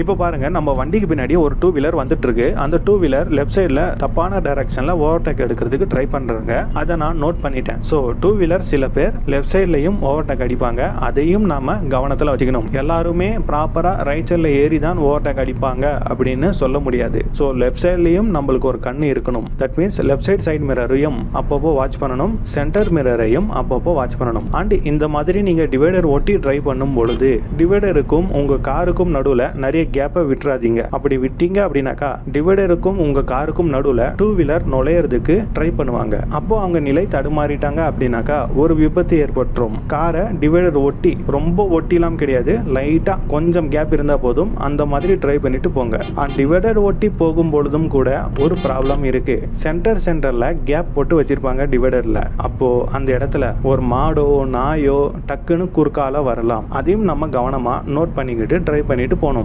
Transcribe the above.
இப்போ பாருங்கள் நம்ம வண்டிக்கு பின்னாடி ஒரு டூ வீலர் வந்துட்டுருக்கு. அந்த டூ வீலர் லெஃப்ட் சைடில் தப்பான டைரக்ஷனில் ஓவர்டேக் எடுக்கிறதுக்கு ட்ரை பண்ணுறாங்க அதை நான் நோட் பண்ணிட்டேன். ஸோ டூ வீலர் சில பேர் லெஃப்ட் சைட்லையும் ஓவர்டேக் அடிப்பாங்க. அதையும் நம்ம கவனத்தில் வச்சுக்கணும். எல்லாருமே ப்ராப்பராக ரைட் சைடில் ஏறி தான் ஓவர்டேக் அடிப்பாங்க அப்படின்னு சொல்ல முடியாது. ஸோ லெஃப்ட் சைட்லையும் நம்மளுக்கு ஒரு கண் இருக்கணும். That means left side side மிரரையும் அப்பப்போ வாட்ச் பண்ணணும். சென்டர் மிரரையும் அப்பப்போ வாட்ச் பண்ணணும். அண்ட் இந்த மாதிரி நீங்கள் டிவைடர் ஒட்டி ட்ரை பண்ணும் பொழுது டிவைடருக்கும் உங்கள் காருக்கும் நடுவில் நிறைய கேப்பை விட்டுறாதீங்க. அப்படி விட்டீங்க அப்படின்னாக்கா டிவைடருக்கும் உங்கள் காருக்கும் நடுவில் டூ வீலர் நுழையிறதுக்கு ட்ரை பண்ணுவாங்க. அப்போ அவங்க நிலை தடுமாறிட்டாங்க அப்படின்னாக்கா ஒரு விபத்து ஏற்பட்டுரும். காரை டிவைடர் ஒட்டி ரொம்ப ஒட்டிலாம் கிடையாது. லைட்டாக கொஞ்சம் கேப் இருந்தால் போதும். அந்த மாதிரி ட்ரை பண்ணிட்டு போங்க. டிவைடர் ஒட்டி போகும் பொழுதும் கூட ஒரு ப்ராப்ளம் இருக்கு. சென்டர் சென்டரில் கேப் போட்டு வச்சிருப்பாங்க டிவைடரில் அப்போ அந்த இடத்துல ஒரு மாடோ நாயோ டக்குன்னு குறுக்கால வரலாம். அதையும் நம்ம கவனமாக நோட் பண்ணிக்கிட்டு ட்ரை பண்ணிட்டு போகணும்.